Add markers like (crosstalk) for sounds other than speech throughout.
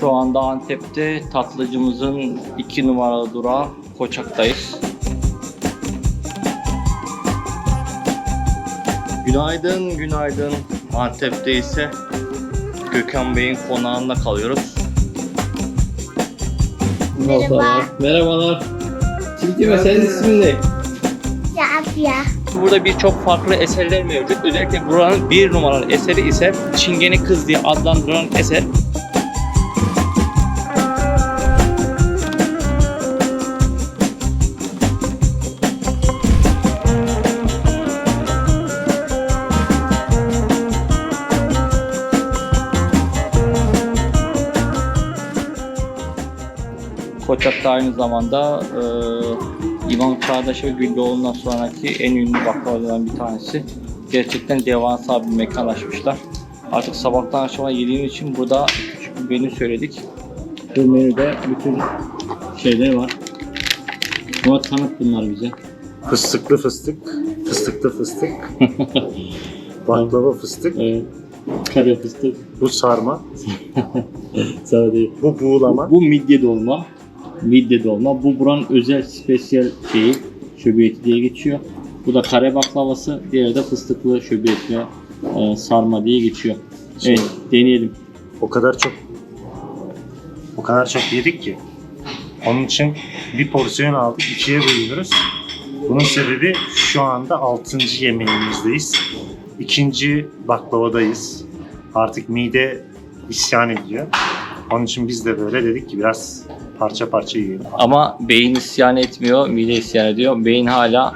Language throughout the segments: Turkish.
Şu anda Antep'te tatlıcımızın iki numaralı durağı Koçak'tayız. Günaydın, günaydın. Antep'te ise Gökhan Bey'in konağında kalıyoruz. Merhaba. Merhabalar. Tilki ve senin ismin ne? Ya ya. Burada birçok farklı eserler mevcut. Özellikle buranın bir numaralı eseri ise Çingene Kız diye adlandırılan eser. Koçak'ta aynı zamanda e, İvan Çağdaş ve Güllüoğlu'ndan sonraki en ünlü baklavalardan bir tanesi. Gerçekten devasa bir mekan açmışlar. Artık sabahtan akşama yediğim için burada küçük bir menü söyledik. Bu menüde bütün şeyler var. Ama tanıt bunlar bize. Fıstıklı fıstık, fıstıklı fıstık, (laughs) baklava fıstık, Evet. Kare fıstık. bu sarma, (laughs) Sana değil. bu buğulama. Bu midye dolma. Midye dolma. Bu buranın özel spesiyel şeyi. Şöbiyeti diye geçiyor. Bu da kare baklavası. Diğeri de fıstıklı şöbiyet ve e, sarma diye geçiyor. Evet deneyelim. O kadar çok o kadar çok yedik ki. Onun için bir porsiyon aldık, ikiye bölüyoruz. Bunun sebebi şu anda 6. yemeğimizdeyiz. İkinci baklavadayız. Artık mide isyan ediyor. Onun için biz de böyle dedik ki biraz parça parça yiyelim. Ama beyin isyan etmiyor, mide isyan ediyor. Beyin hala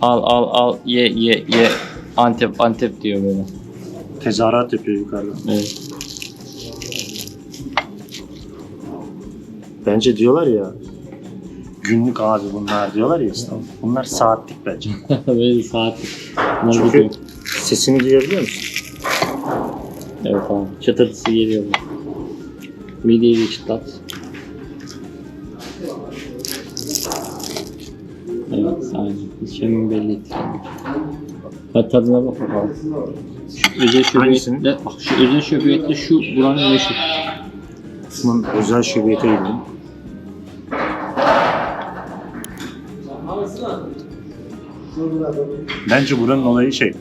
al al al ye ye ye Antep Antep diyor böyle. Tezahürat yapıyor yukarıda. Evet. Bence diyorlar ya günlük abi bunlar diyorlar ya İstanbul. Bunlar saatlik bence. (laughs) böyle saat. Bunlar Çünkü gidiyor. sesini duyabiliyor musun? Evet tamam. Çıtırtısı geliyor. bu. Mideyi bir çıtlat. Evet. Hiç hemen belli etti. Hadi tadına bak bakalım. Şu özel şöbiyetle, bak şu özel şöbiyetle şu buranın meşhur. Bunun özel şöbiyete gidelim. Bence buranın olayı şey.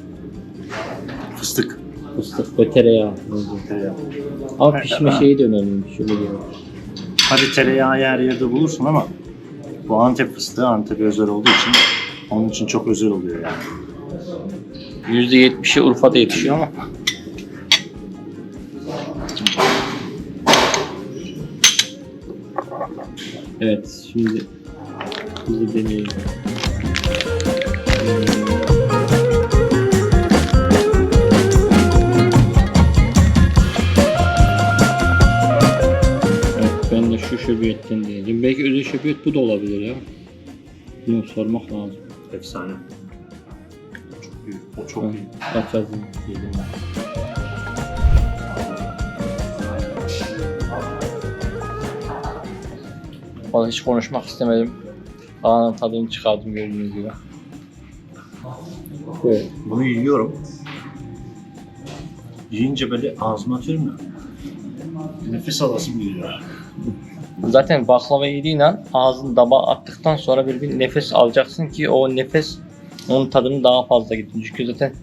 Fıstık. Ve tereyağı. Tereyağı. Ama pişme şeyi de önemli. Şöyle diyor. Hadi tereyağı her yerde bulursun ama bu Antep fıstığı Antep özel olduğu için onun için çok özel oluyor yani. %70'i Urfa'da yetişiyor ama. Evet, şimdi biz de deneyelim. Evet, şu şöbiyetten deneyeceğim. Belki özel şöbiyet bu da olabilir ya. Bilmiyorum, sormak lazım. Efsane. Çok büyük. O çok büyük. Kaç yazdım? Vallahi hiç konuşmak istemedim. Ağanın tadını çıkardım gördüğünüz gibi. Evet. Bunu yiyorum. Yiyince böyle ağzıma atıyorum ya. Nefes alasım geliyor. Zaten baklava yediğin an ağzını daba attıktan sonra bir, bir nefes alacaksın ki o nefes onun tadını daha fazla gitsin. Çünkü zaten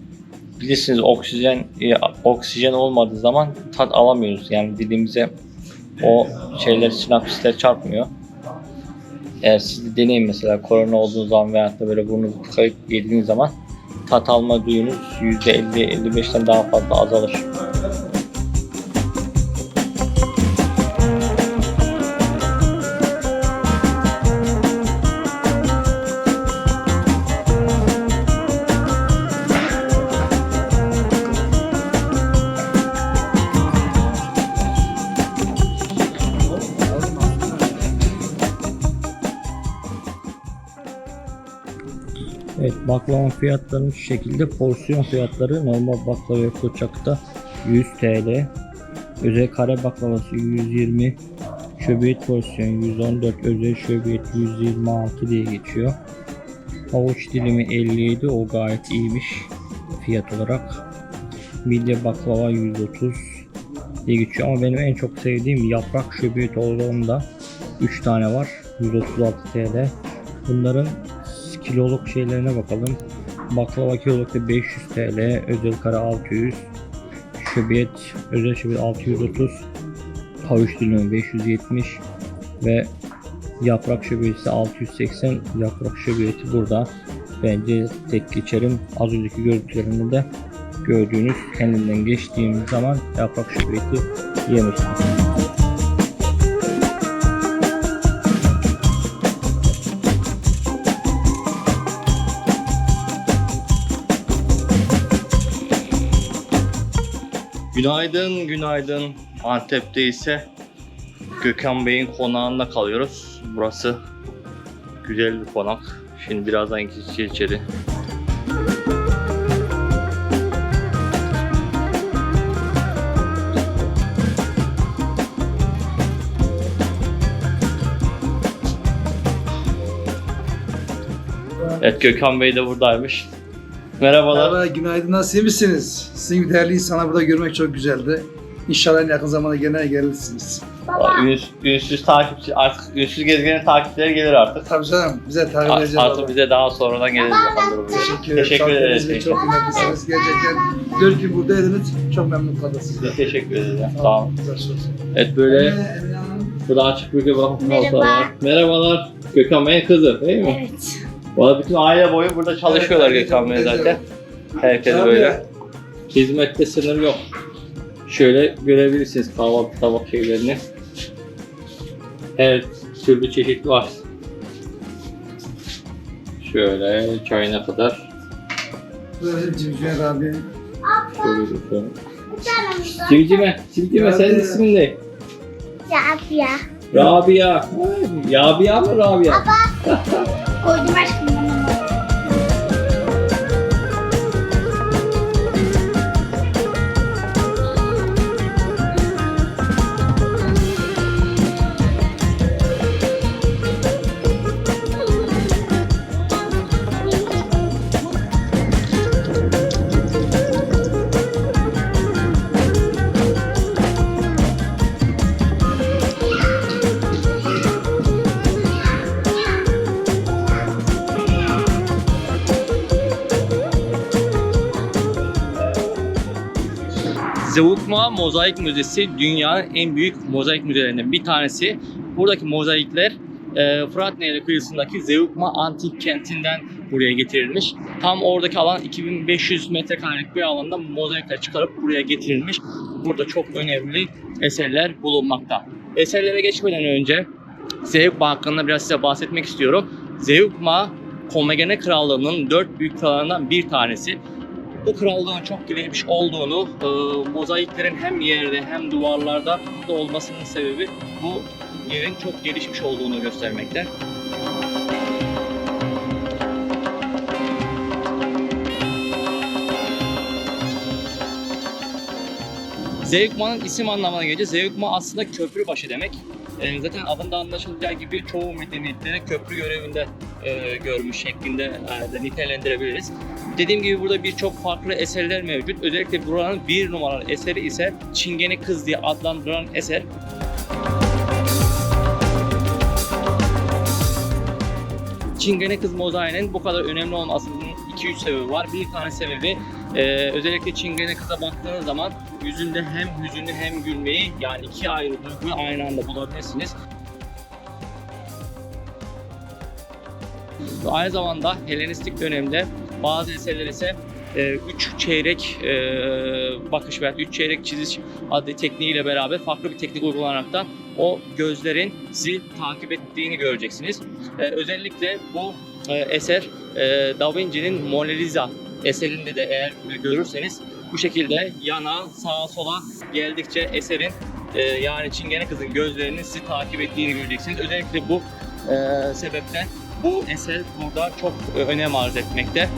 bilirsiniz oksijen e, oksijen olmadığı zaman tat alamıyoruz. Yani dilimize o şeyler sinapsisler çarpmıyor. Eğer siz de deneyin mesela korona olduğunuz zaman veyahut da böyle burnunuzu tıkayıp yediğiniz zaman tat alma duyunuz %50-55'ten daha fazla azalır. Evet baklava fiyatlarının şu şekilde porsiyon fiyatları normal baklava koçakta 100 TL özel kare baklavası 120 şöbiyet porsiyon 114 özel şöbiyet 126 diye geçiyor havuç dilimi 57 o gayet iyiymiş fiyat olarak midye baklava 130 diye geçiyor ama benim en çok sevdiğim yaprak şöbiyet olduğunda 3 tane var. 136 TL. Bunların kiloluk şeylerine bakalım. Baklava kilolukta 500 TL, özel kara 600, şöbiyet, özel şöbiyet 630, havuç dilimi 570 ve yaprak şöbiyeti 680. Yaprak şöbiyeti burada. Bence tek geçerim. Az önceki görüntülerinde de gördüğünüz kendinden geçtiğim zaman yaprak şöbiyeti yemiştim. Günaydın, günaydın. Antep'te ise Gökhan Bey'in konağında kalıyoruz. Burası güzel bir konak. Şimdi birazdan gideceğiz içeri. Evet Gökhan Bey de buradaymış. Merhabalar. Merhaba, günaydın. Nasıl iyi misiniz? Sizin gibi değerli insanlar burada görmek çok güzeldi. İnşallah en yakın zamanda gene gelirsiniz. Baba. Üns, ünsüz takipçi, artık ünsüz gezgenin takipçileri gelir artık. Tabii canım, bize takip edeceğiz. Artık bize daha sonradan gelir bakalım durumu. Teşekkür, Teşekkür ederiz. Çok kıymetlisiniz. Gerçekten dört gün buradaydınız. Çok memnun kaldım sizden. Teşekkür ederiz. Sağ olun. Güzel söz. Evet böyle Emine, Emine Hanım. bu da açık bir bakım Merhaba. Merhabalar. Gökhan Bey'in kızı değil mi? Evet. Valla bütün aile boyu burada çalışıyorlar Evet, Gökhan Bey evet. zaten. Herkes böyle. Hizmette sınır yok. Şöyle görebilirsiniz kahvaltı tabak şeylerini. Evet, türlü çeşit var. Şöyle çayına kadar. Böyle Cimcime abi. Şöyle var? Cimcime, Cimcime senin ismin ne? Rabia. Rabia. Rabia mı Rabia? Koydum (laughs) aşkım Zeugma Mozaik Müzesi dünyanın en büyük mozaik müzelerinden bir tanesi. Buradaki mozaikler e, Fırat Nehri kıyısındaki Zeugma Antik Kenti'nden buraya getirilmiş. Tam oradaki alan 2500 metrekarelik bir alanda mozaikler çıkarıp buraya getirilmiş. Burada çok önemli eserler bulunmakta. Eserlere geçmeden önce Zeugma hakkında biraz size bahsetmek istiyorum. Zeugma Komagene Krallığı'nın dört büyük krallarından bir tanesi bu krallığın çok gelişmiş olduğunu, e, mozaiklerin hem yerde hem duvarlarda da olmasının sebebi bu yerin çok gelişmiş olduğunu göstermekte. Zeugma'nın isim anlamına gelince Zeugma aslında köprü başı demek. E, zaten adında anlaşılacağı gibi çoğu medeniyetlere köprü görevinde e, görmüş şeklinde e, nitelendirebiliriz. Dediğim gibi burada birçok farklı eserler mevcut. Özellikle buranın bir numaralı eseri ise Çingene Kız diye adlandırılan eser. Çingene Kız mozaiğinin bu kadar önemli olmasının 2-3 sebebi var. Bir tane sebebi e, özellikle Çingene Kız'a baktığınız zaman yüzünde hem hüzünlü hem gülmeyi yani iki ayrı duyguyu aynı anda bulabilirsiniz. Aynı zamanda Helenistik dönemde bazı eserler ise 3 çeyrek e, bakış veya 3 çeyrek çiziş adlı tekniğiyle beraber farklı bir teknik uygulanaraktan o gözlerin sizi takip ettiğini göreceksiniz. E, özellikle bu e, eser e, Da Vinci'nin Mona Lisa eserinde de eğer görürseniz bu şekilde yana sağa sola geldikçe eserin e, yani Çingene kızın gözlerinin sizi takip ettiğini göreceksiniz. Özellikle bu e, sebepten bu eser burada çok e, önem arz etmekte.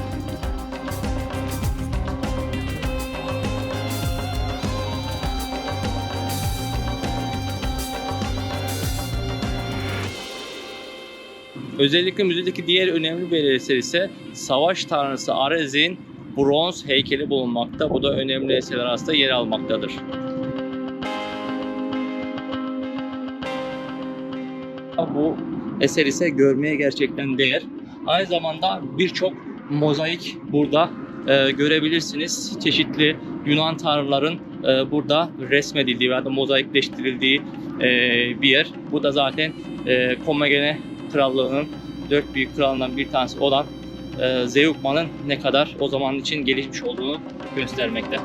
Özellikle müzedeki diğer önemli bir eser ise savaş tanrısı Arez'in bronz heykeli bulunmakta. Bu da önemli eserler arasında yer almaktadır. Bu eser ise görmeye gerçekten değer. Aynı zamanda birçok mozaik burada e, görebilirsiniz. Çeşitli Yunan tanrıların e, burada resmedildiği veya da mozaikleştirildiği e, bir yer. Bu da zaten e, Komagene Krallığı'nın dört büyük kralından bir tanesi olan e, Zeugma'nın ne kadar o zaman için gelişmiş olduğunu göstermekte.